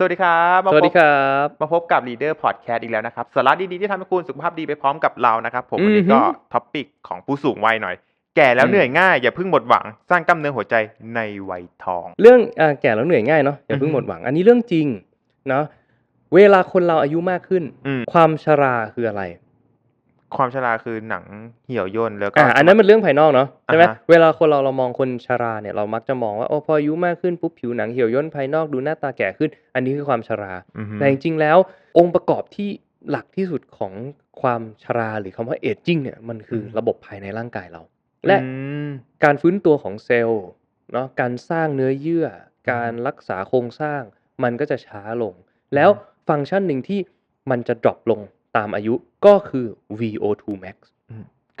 สวัสดีครับมาสวัสพดีบครับ มาพบกับ Leader Podcast อีกแล้วนะครับ สาระดีๆ ที่ทำให้คุณสุขภาพดีไปพร้อมกับเรานะครับ ผมวันนี้อือฮึก็ท็อปิกของผู้สูงวัยหน่อย แก่แล้วอืมเหนื่อยง่าย อย่าเพิ่งหมดหวัง สร้างกล้ามเนื้อหัวใจในวัยทอง เรื่องอ่าแก่แล้วเหนื่อยง่ายเนาะอย่าเพิ่งอือฮึหมดหวัง อันนี้เรื่องจริงเนาะเวลาคนเราอายุมากขึ้นอืมความชราคืออะไร ความชราคือหนังเหี่ยวย่นแล้วก็อ่าอันนั้นมันเรื่องภายนอกเนาะใช่ไหมอ่าฮะเวลาคนเราเรามองคนชราเนี่ยเรามักจะมองว่าโอ้พออายุมากขึ้นปุ๊บผิวหนังเหี่ยวย่นภายนอกดูหน้าตาแก่ขึ้น อันนี้คือความชราอือฮึแต่จริงๆแล้ว องค์ประกอบที่หลักที่สุดของความชราหรือคำว่าเอจจิ้งเนี่ยมันคือระบบภายในร่างกายเรา และอืมการฟื้นตัวของเซลล์เนาะการสร้างเนื้อเยื่อ การรักษาโครงสร้าง มันก็จะช้าลง แล้วฟังก์ชันหนึ่งที่มันจะดรอปลง ตามอายุก็คือ VO2 max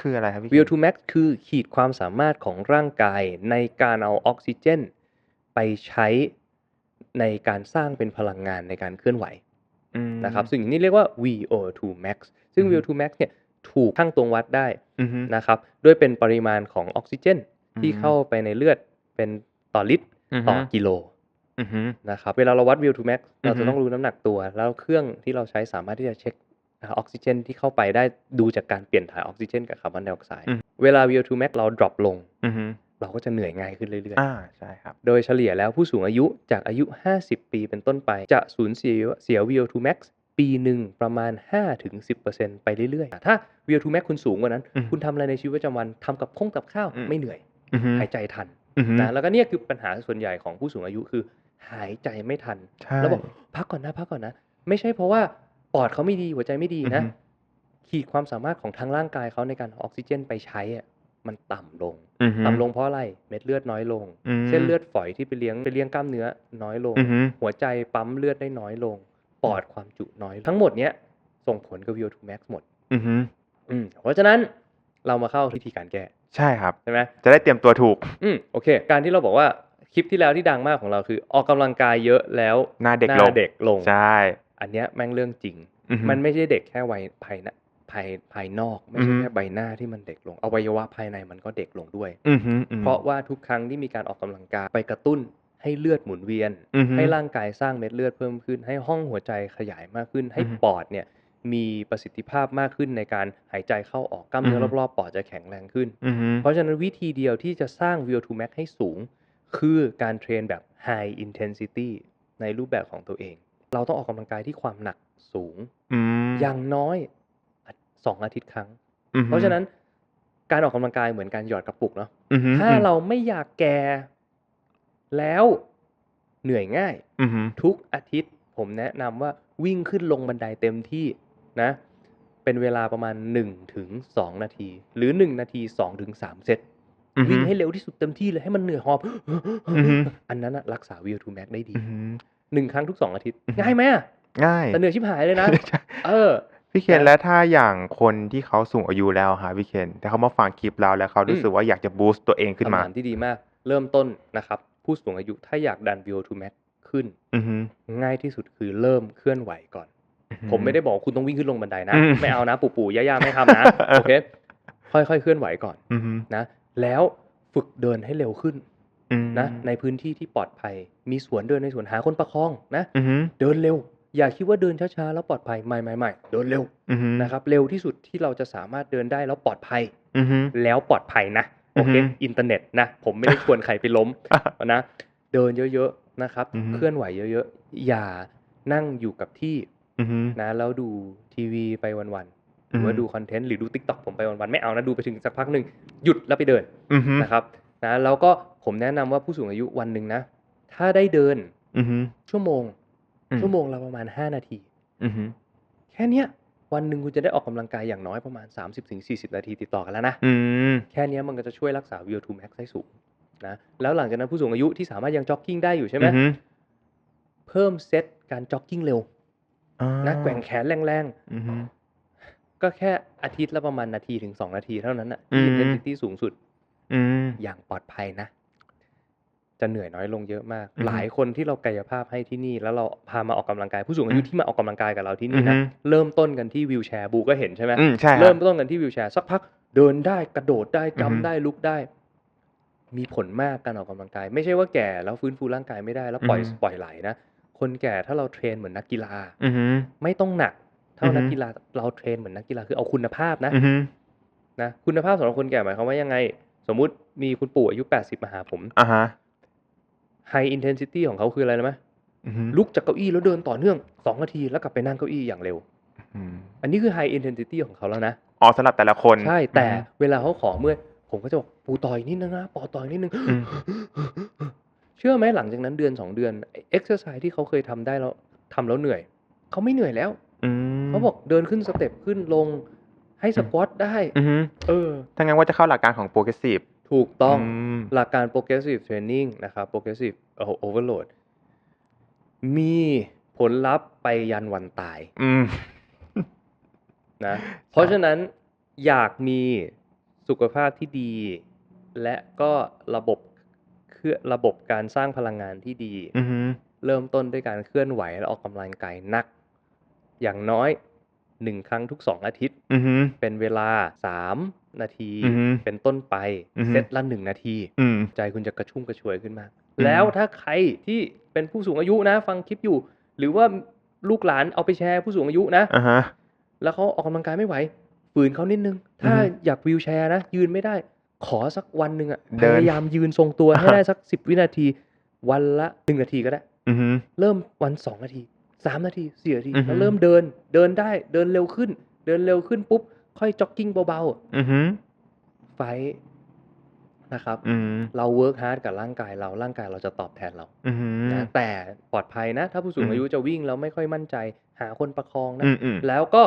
คืออะไรครับพี่ VO2 max คือขีดความสามารถของร่างกายในการเอาออกซิเจน ไปใช้ในการสร้างเป็นพลังงานในการเคลื่อนไหวอืมนะครับซึ่งอย่างนี้เรียกว่า VO2 max ซึ่งอือฮึ VO2 max เนี่ยถูกทั้งตวงวัดได้อือฮึนะครับด้วยเป็นปริมาณของออกซิเจน ที่อืมเข้าไปในเลือดเป็นต่อลิตรอือฮึต่อกิโลอือฮึนะครับเวลาเราวัด VO2 max เราอืจะอฮึต้องรู้น้ำหนักตัว แล้วเครื่องที่เราใช้สามารถที่จะเช็ค ออกซิเจนที่เข้าไปได้ดูจากการเปลี่ยนถ่ายออกซิเจนกับคาร์บอนไดออกไซด์อืมเวลา VO2 max เรา drop ลงอือฮึเราก็จะเหนื่อยง่ายขึ้นเรื่อยอ่า ใช่ครับๆโดยเฉลี่ยแล้วผู้สูงอายุจากอายุ 50 ปีเป็นต้นไป จะสูญเสียเสีย VO2 max ปีหนึ่งประมาณ 5-10%ไปเรื่อยๆ ถ้า VO2 max คุณสูงกว่านั้นอืมคุณทำอะไรในชีวิตประจำวันทำกับข้องกับข้าวอืมไม่เหนื่อยอือฮึหายใจทันอือฮึนะแล้วก็เนี่ยคือปัญหาส่วนใหญ่ของผู้สูงอายุคือ หายใจไม่ทันใช่แล้วบอกพักก่อนนะพักก่อนนะ ไม่ใช่เพราะว่าป อดเขาไม่ดีหัวใจไม่ดีนะอือฮึขีดความสามารถของทางร่างกายเขาในการเอาออกซิเจนไปใช้อะมันต่ำลงอือฮึต่ำลงเพราะอะไร เม็ดเลือดน้อยลงอืมเส้นเลือดฝอยที่ไปเลี้ยงไปเลี้ยงกล้ามเนื้อน้อยลงอือฮึหัวใจปั๊มเลือดได้น้อยลง ปอดความจุน้อยทั้งหมดเนี้ยส่งผลกับ VO2 max หมดอือฮึอืมเพราะฉะนั้นเรามาเข้าวิธีการแก้ใช่ครับใช่ไหมจะได้เตรียมตัวถูก อืมโอเค การที่เราบอกว่าคลิปที่แล้วที่ดังมากของเราคือ ออกกำลังกายเยอะแล้วหน้าเด็กหลน้างเด็กลงใช่ อันเนี้ยแม่งเรื่องจริงอือฮึมันไม่ใช่เด็กแค่วัยภายในภายภายนอกไม่ใช่อือฮึแค่ใบหน้าที่มันเด็กลงอวัยวะภายในมันก็เด็กลงด้วยอือฮึอือฮึเพราะว่าทุกครั้งที่มีการออกกำลังกายไปกระตุ้นให้เลือดหมุนเวียนอือฮึให้ร่างกายสร้างเม็ดเลือดเพิ่มขึ้น ให้ห้องหัวใจขยายมากขึ้น ให้อือฮึปอดเนี่ยมีประสิทธิภาพมากขึ้นในการหายใจเข้าออกกล้ามเนื้ออฮึรอบๆปอดจะแข็งแรงขึ้นอือฮึเพราะฉะนั้นวิธีเดียวที่จะสร้าง VO2 max ให้สูง คือการเทรนแบบ high intensity ในรูปแบบของตัวเอง เราต้องออกกำลังกายที่ความหนักสูงอืมอย่างน้อยอะสองอาทิตย์ครั้งอือฮึเพราะฉะนั้นการออกกำลังกายเหมือนการหยอดกระปุกเนาะอือฮึถ้าเราไม่อยากแก่แล้วเหนื่อยง่ายอือฮึทุกอาทิตย์ผมแนะนำว่าวิ่งขึ้นลงบันไดเต็มที่นะ เป็นเวลาประมาณ1ถึง2นาที หรือ 1 นาที2ถึง3เซตอือฮึวิ่งให้เร็วที่สุดเต็มที่เลยให้มันเหนื่อยหอบอือฮึอันนั้นนะรักษา VO2 max ได้ดีอือฮึ หนึ่งครั้งทุก2อาทิตย์อือฮึง่ายไหมอะง่ายแต่เหนื่อยชิบหายเลยนะใช่เออพี่เคนนะแล้วถ้าอย่างคนที่เขาสูงอายุแล้วฮะพี่เคนแต่เขามาฟังคลิปเราแล้วเขารู้อืมสึกว่าอยากจะบูสต์ตัวเองขึ้นคำมาถามที่ดีมาก เริ่มต้นนะครับ ผู้สูงอายุถ้าอยากดัน VO2 max ขึ้นอือฮึง่ายที่สุดคือเริ่มเคลื่อนไหวก่อนอือฮึผมไม่ได้บอกว่าคุณต้องวิ่งขึ้นลงบันไดนะอืมไม่เอานะ ปู่ปู่ย่าๆไม่ทำนะโอเคค่อยๆเคลื่อนไหวก่อนอือฮึนะแล้วฝึกเดินให้เร็วขึ้นอืม นะในพื้นที่ที่ปลอดภัย มีสวนเดินในสวนหาคนประคองนะอือฮึเดินเร็ว อย่าคิดว่าเดินช้าๆแล้วปลอดภัยไม่ไม่ไม่เดินเร็วอือฮึนะครับ เร็วที่สุดที่เราจะสามารถเดินได้แล้วปลอดภัยอือฮึแล้วปลอดภัยนะโอเคอือฮึอินเทอร์เน็ตนะผมไม่ได้ชวนใครไปล้มนะเดินเยอะๆนะครับอือฮึเคลื่อนไหวเยอะๆ อย่านั่งอยู่กับที่อือฮึนะแล้วดูทีวีไปวันๆหรือว่าดูคอนเทนต์หรือดู t ิ k t o k ผมไปวันๆไม่เอานะดูไปถึงสักพักหนึ่งหยุดแล้วไปเดินอือฮึนะครับนะแล้วก็ ผมแนะนำว่าผู้สูงอายุวันหนึ่งนะ ถ้าได้เดินอือฮึชั่วโมงอืมชั่วโมงละประมาณ5นาทีอือฮึแค่เนี้ย วันหนึ่งคุณจะได้ออกกำลังกายอย่างน้อยประมาณ 30-40 นาทีติดต่อกันแล้วนะอืมแค่เนี้ยมันก็จะช่วยรักษา VO2 max ให้สูงนะแล้วหลังจากนั้นผู้สูงอายุที่สามารถยังจ็อกกิ้งได้อยู่ใช่ไหมอือฮึเพิ่มเซตการจ็อกกิ้งเร็วอ่านะแกว่งแขนแรงอือฮึๆก็แค่อาทิตย์ละประมาณนาทีถึง2นาทีเท่านั้นนะอืที่ม intensity สูงสุดอืมอย่างปลอดภัยนะ จะเหนื่อยน้อยลงเยอะมากอือฮึหลายคนที่เรากายภาพให้ที่นี่ แล้วเราพามาออกกำลังกายผู้สูงอายุอืมที่มาออกกำลังกายกับเราที่นี่นะอือฮึเริ่มต้นกันที่วิวแชร์บูก็เห็นใช่ไหมอืมใช่คเริ่รัมบต้นกันที่วิวแชร์สักพักเดินได้กระโดดได้อือฮึจำได้ลุกได้ มีผลมากการออกกำลังกาย ไม่ใช่ว่าแก่แล้วฟื้นฟูร่างกายไม่ได้แล้วปล่อยอือฮึปล่อยไหลนะคนแก่ถ้าเราเทรนเหมือนนักกีฬาอือฮึไม่ต้องหนักเท่าอือฮึนักกีฬาเราเทรนเหมือนนักกีฬาคือเอาคุณภาพนะอือฮึนะคุณภาพสำหรับคนแก่หมายความว่ายังไง สมมุติมีคุณปู่อายุ 80 มาหาผมอ่าฮะ high intensity ของเขาคืออะไรรู้ไหมอือฮึลุกจากเก้าอี้แล้วเดินต่อเนื่อง2นาทีแล้วกลับไปนั่งเก้าอี้อย่างเร็วอืมอันนี้คือ high intensity ของเขาแล้วนะอ๋อสำหรับแต่ละคนใช่แต่อือฮึเวลาเขาขอเมื่อยผมก็จะบอกปูต่อยนิดนึงนะปอต่อยนิดนึงอืมเชื่อไหมหลังจากนั้นเดือน2เดือนเอ็กซ์ไซส์ที่เขาเคยทำได้แล้วทำแล้วเหนื่อยเขาไม่เหนื่อยแล้วอืมเขาบอกเดินขึ้นสเต็ปขึ้นลงให้สควอตได้อือฮึเออถ้างั้นว่าจะเข้าหลักการของโปรเกรสซีฟ ถูกต้องมหลักการ progressive training นะครับ progressive เอ่อ overload มีผลลัพธ์ไปยันวันตายอืมนะเพราะฉะนั้นอยากมีสุขภาพที่ดี และก็ระบบเคลื่อนระบบการสร้างพลังงานที่ดีอือฮึเริ่มต้นด้วยการเคลื่อนไหวและออกกำลังกายหนัก อย่างน้อยหนึ่งครั้งทุกสองอาทิตย์อือฮึเป็นเวลาสาม นาทีอือฮึเป็นต้นไปอือฮึเซตละหนึ่งนาทีอืมใจคุณจะกระชุ่มกระชวยขึ้นมากอืมแล้วถ้าใครที่เป็นผู้สูงอายุนะ ฟังคลิปอยู่ หรือว่าลูกหลานเอาไปแชร์ผู้สูงอายุนะอ่าฮะแล้วเขาออกกำลังกายไม่ไหวฝืนเขานิดนึง ถ้าอือฮึอยากวิวแชร์นะ ยืนไม่ได้ ขอสักวันหนึ่งอะเดิพนยายามยืนทรงตัวให้อ่าฮะได้สักสิบวินาที วันละหนึ่งนาทีก็ได้อือฮึเริ่มวันสองนาทีสามนาทีสี่นาทีอือฮึแล้วเริ่มเดินเดินได้เดินเร็วขึ้น เดินเร็วขึ้นปุ๊บ ค่อยจ็อกกิ้งเบาอือฮึๆไฟท์นะครับอืมเราเวิร์กฮาร์ดกับร่างกายเราร่างกายเราจะตอบแทนเราอือฮึนะแต่ปลอดภัยนะ ถ้าผู้สูงอืมอายุจะวิ่งแล้วไม่ค่อยมั่นใจ หาคนประคองนะอืมอืมแล้วก็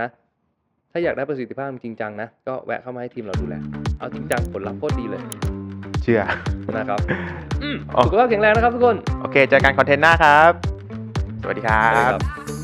นะ ถ้าอยากได้ประสิทธิภาพจริงจังนะ ก็แวะเข้ามาให้ทีมเราดูแล เอาจริงจังผลลัพธ์โคตรดีเลย เชื่อนะครับอืมอ๋อสุขภาพแข็งแรงนะครับทุกคน โอเคเจอกันคอนเทนต์หน้าครับ สวัสดีครัสวัสดีบครับ